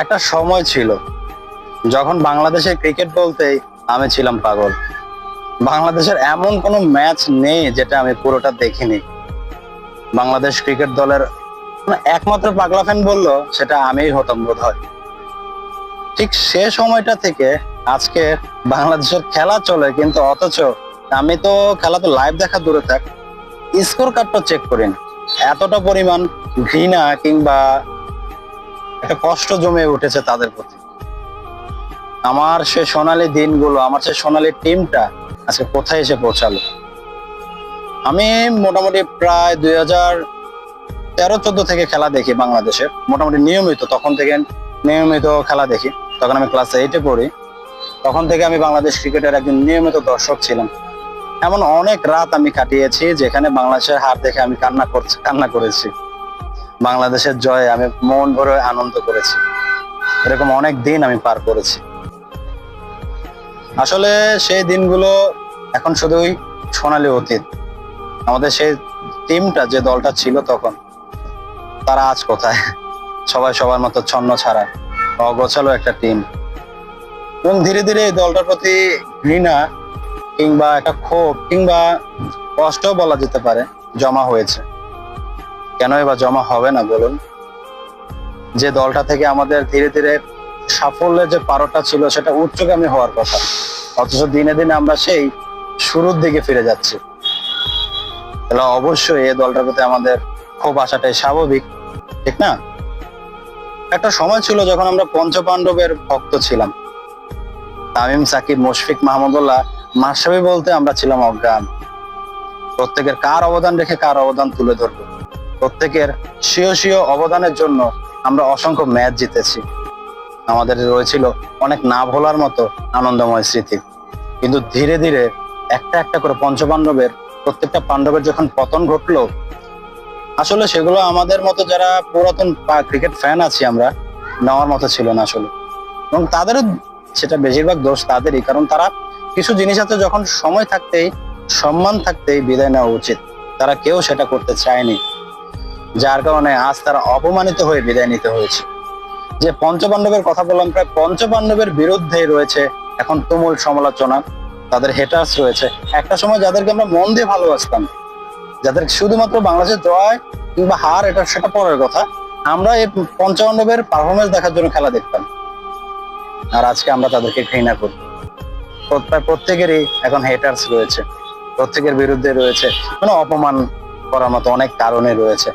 একটা সময় ছিল যখন বাংলাদেশে ক্রিকেট বলতেই আমি ছিলাম পাগল। বাংলাদেশের এমন কোনো ম্যাচ নেই যেটা আমি পুরোটা দেখিনি। বাংলাদেশ ক্রিকেট দলের মানে একমাত্র পাগলা ফ্যান বলল, সেটা আমিই হতাম বোধ হয় ঠিক সে সময়টা থেকে আজকে বাংলাদেশের খেলা চলে, কিন্তু অথচ আমি তো খেলা তো লাইভ দেখা দূরে থাক স্কোর কার্ডটা চেক করি না এতটা পরিমাণ ঘৃণা কিংবা একটা কষ্ট জমে উঠেছে তাদের প্রতি। আমার সে সোনালী দিনগুলো, আমার সে সোনালী টিমটা আজকে কোথায় এসে পৌঁছালো? আমি মোটামুটি প্রায় দুই হাজার তেরো, চোদ্দ থেকে খেলা দেখি বাংলাদেশের মোটামুটি নিয়মিত, তখন থেকে নিয়মিত খেলা দেখি। তখন আমি ক্লাস এইটে পড়ি। তখন থেকে আমি বাংলাদেশ ক্রিকেটের একজন নিয়মিত দর্শক ছিলাম। এমন অনেক রাত আমি কাটিয়েছি যেখানে বাংলাদেশের হার দেখে আমি কান্না করছি, কান্না করেছি। বাংলাদেশের জয়ে আমি মন ভরে আনন্দ করেছি। এরকম অনেক দিন আমি পার করেছি। আসলে সেই দিনগুলো এখন শুধুই সোনালি অতীত। আমাদের সেই টিমটা যে দলটা ছিল তখন, তারা আজ কোথায়? সবাই সবার মতো ছন্ন ছাড়া, অগোছালো একটা টিম এবং ধীরে ধীরে এই দলটার প্রতি ঘৃণা কিংবা একটা ক্ষোভ কিংবা কষ্ট বলা যেতে পারে, জমা হয়েছে। কেন এবার জমা হবে না বলুন? যে দলটা থেকে আমাদের ধীরে ধীরে সাফল্যের যে পারোটা ছিল সেটা উচ্চগামী হওয়ার কথা, অথচ দিনে দিনে আমরা সেই শুরুর দিকে ফিরে যাচ্ছি। তাহলে অবশ্যই এই দলটার প্রতি আমাদের ক্ষোভ আসাটাই স্বাভাবিক, ঠিক না? একটা সময় ছিল যখন আমরা পঞ্চপাণ্ডবের ভক্ত ছিলাম। তামিম, সাকিব, মুশফিক মাহমুদুল্লাহ মাসাবি বলতে আমরা ছিলাম অজ্ঞান। প্রত্যেকের কার অবদান রেখে কার অবদান তুলে ধরবো? প্রত্যেকের স্বীয় স্বীয় অবদানের জন্য আমরা অসংখ্য ম্যাচ জিতেছি। আমাদের রয়েছিল অনেক না ভোলার মতো আনন্দময় স্মৃতি। কিন্তু ধীরে ধীরে একটা একটা করে পঞ্চপাণ্ডবের, প্রত্যেকটা পাণ্ডবের যখন পতন ঘটলো, আসলে সেগুলো আমাদের মতো যারা পুরাতন ক্রিকেট ফ্যান আছি আমরা, নেওয়ার মতো ছিল না আসলে। এবং তাদেরও সেটা বেশিরভাগ দোষ তাদেরই, কারণ তারা কিছু জিনিস আছে যখন সময় থাকতেই, সম্মান থাকতেই বিদায় নেওয়া উচিত। তারা কেউ সেটা করতে চায়নি। যার কারণে আজ তারা অপমানিত হয়ে বিদায় নিতে হয়েছে। যে পঞ্চপাণ্ডবের কথা বললাম, প্রায় পঞ্চপাণ্ডবের বিরুদ্ধে রয়েছে এখন তুমুল সমালোচনা। তাদের হেটার্স রয়েছে। একটা সময় যাদেরকে আমরা মন দিয়ে ভালোবাসতাম, যাদের শুধুমাত্র বাংলাদেশের জয় কিংবা হার, এটা সেটা পরের কথা। আমরা এই পঞ্চপাণ্ডবের পারফরমেন্স দেখার জন্য খেলা দেখতাম। আর আজকে আমরা তাদেরকে ঘৃণা করি। প্রত্যেকেরই এখন হেটার্স রয়েছে। প্রত্যেকের বিরুদ্ধে রয়েছে। মানে অপমান করার মতো অনেক কারণে রয়েছে।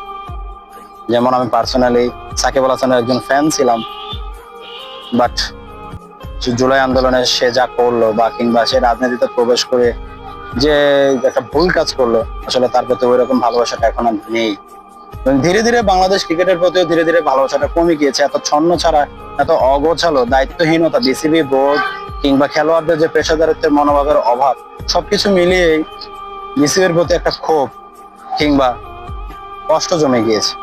যেমন আমি পার্সোনালি সাকিব আল হাসানের একজন ফ্যান ছিলাম বাট জুলাই আন্দোলনে সে যা করল বা কিংবা সে রাজনীতিতে প্রবেশ করে যে একটা ভুল কাজ করল, আসলে তার প্রতি ওই রকম ভালোবাসাটা এখন নেই। ধীরে ধীরে বাংলাদেশ ক্রিকেটের প্রতিও ধীরে ধীরে ভালোবাসাটা কমে গিয়েছে, এত ছন্ন ছাড়া, এত অগোছালো, দায়িত্বহীনতা বিসিবি বোর্ড কিংবা খেলোয়াড়দের যে পেশাদারিত্বের মনোভাবের অভাব, সবকিছু মিলিয়েই বিসিবির প্রতি একটা ক্ষোভ কিংবা কষ্ট জমে গিয়েছে।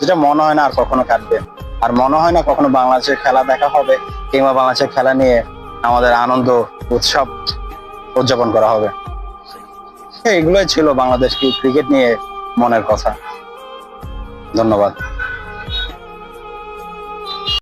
যেটা মনে হয় না আর কখনো কাটবে। আর মনে হয় না কখনো বাংলাদেশের খেলা দেখা হবে কিংবা বাংলাদেশের খেলা নিয়ে আমাদের আনন্দ, উৎসব উদযাপন করা হবে। এগুলোই ছিল বাংলাদেশ ক্রিকেট নিয়ে মনের কথা। ধন্যবাদ।